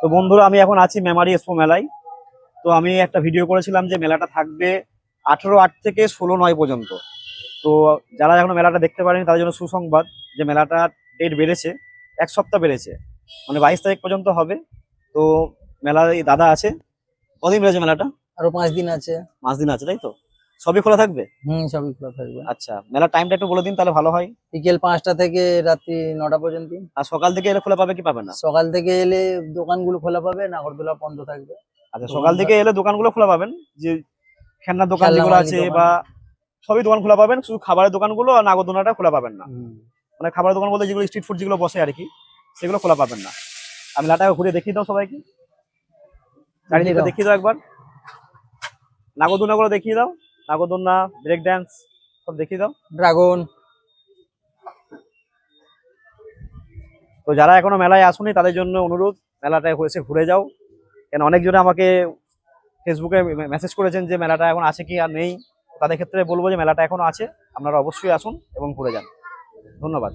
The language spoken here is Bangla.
তো বন্ধুরা আমি এখন আছি মেমারি এক্সপো মেলায়। তো আমি একটা ভিডিও করেছিলাম যে মেলাটা থাকবে আঠেরো আট থেকে ষোলো নয় পর্যন্ত। তো যারা এখন মেলাটা দেখতে পারেনি তাদের জন্য সুসংবাদ যে মেলাটা ডেট বেড়েছে এক সপ্তাহ বেড়েছে। মানে বাইশ তারিখ পর্যন্ত হবে। তো মেলায় এই দাদা আছে। কদিন বেড়েছে মেলাটা? আরও পাঁচ দিন আছে। পাঁচ দিন আছে তাই তো? সবই খোলা থাকবে? হুম সবই খোলা থাকবে। আচ্ছা মেলার টাইমটা একটু বলে দিন তাহলে ভালো হয়। বিকেল পাঁচটা থেকে রাত্রি নটা পর্যন্ত। আর সকাল থেকে এলে খোলা পাবে কি পাবে না? সকাল থেকে এলে দোকানগুলো খোলা পাবে নাগরদোলা বন্ধ থাকবে। আচ্ছা সকাল থেকে এলে দোকানগুলো খোলা পাবেন? যে খেলনার দোকান যেগুলো আছে বা সবই দোকান খোলা পাবেন শুধু খাবারের দোকানগুলো আর নাগরদোনাটা খোলা পাবেন না। মানে খাবারের দোকান বলতে যেগুলো স্ট্রিট ফুড যেগুলো বসে আর কি সেগুলো খোলা পাবেন না। আমি লাটা ঘুরে দেখিয়ে দাও সবাইকে। চারিদিকে। দেখিয়ে দাও। একবার। নাগরদোনাগুলো দেখিয়ে দাও। নাগরদোনা ব্রেক ড্যান্স সব দেখিয়ে দাও। ড্রাগন। তো যারা এখনও মেলায় আসুনি তাদের জন্য অনুরোধ মেলাটায় এসে ঘুরে যাও। কেন অনেকজনে আমাকে ফেসবুকে মেসেজ করেছেন যে মেলাটা এখন আছে কি আর নেই? তাদের ক্ষেত্রে বলব যে মেলাটা এখনও আছে আপনারা অবশ্যই আসুন এবং ঘুরে যান। ধন্যবাদ।